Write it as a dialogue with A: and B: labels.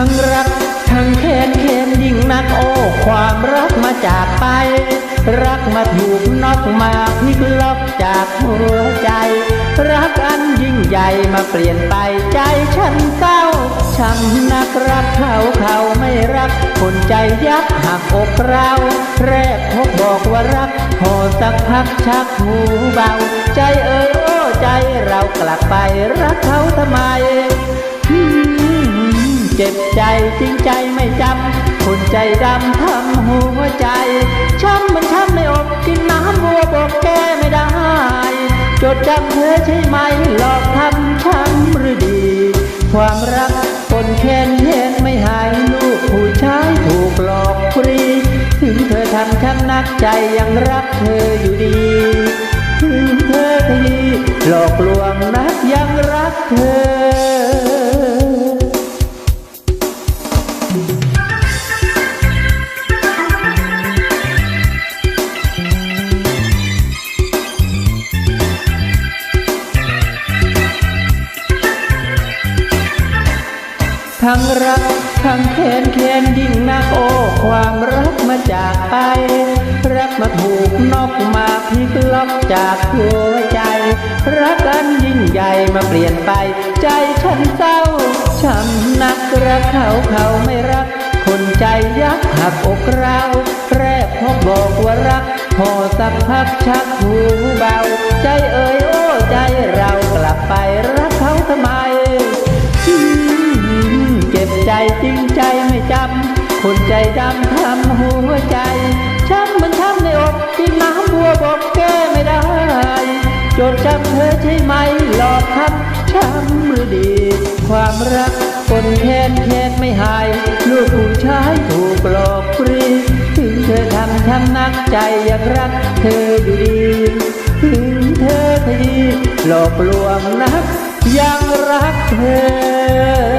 A: ทั้งรัก ทั้งเคนเคนยิ่งนักโอ้ความรักมาจากไป รักมาถูกนอกมาพิกล็อกจากหัวใจ รักอันยิ่งใหญ่มาเปลี่ยนไปใจฉันเศร้าช้ำนักรักเขาเขาไม่รัก คนใจยักหักอกเราแรกพบบอกว่ารักพอสักพักชักหูเบา ใจเออใจเรากลับไปรักเขาทำไม เจ็บใจจริงใจไม่จำคนใจดำทำหัวใจ ช้ำมันช้ำไม่อกกินน้ำบัวบอกแก้ไม่ได้ จดจำเธอใช่ไหมหลอกทำช้ำหรือดี ความรักคนแค้นเห็นไม่หายลูกผู้ชายถูกหลอกฟรี ถึงเธอทำช้ำนักใจยังรักเธออยู่ดี ถึงเธอทีหลอกลวงนักยังรักเธอ ทั้งรักทั้งแค้นแค้นยิ่งนักโอ้ความรักมาจากไป รักมาถูกนอกมาพลิกล็อกจากหัวใจ รักอันยิ่งใหญ่มาเปลี่ยนไป ใจฉันเศร้าช้ำนักรักเขาเขาไม่รัก คนใจยักหักอกเราแรกพบบอกว่ารัก พอสักพักชักหูเบา ใจเอ่ยโอ้ใจเรากลับไปรักเขาทำไม จ็บใจจริงใจไม่จำ คนใจดำทำหัวใจ ช้ำมันช้ำในอกกินน้ำบัวบอกแก้ไม่ได้ จดจำเธอใช่ไหมหลอกทำช้ำหรือดี ความรักคนแค้นแค้นไม่หาย ลูกผู้ชายถูกหลอกฟรี ถึงเธอทำช้ำนักใจยังรักเธออยู่ดีถึงเธอทีหลอกลวงนักยังรักเธอ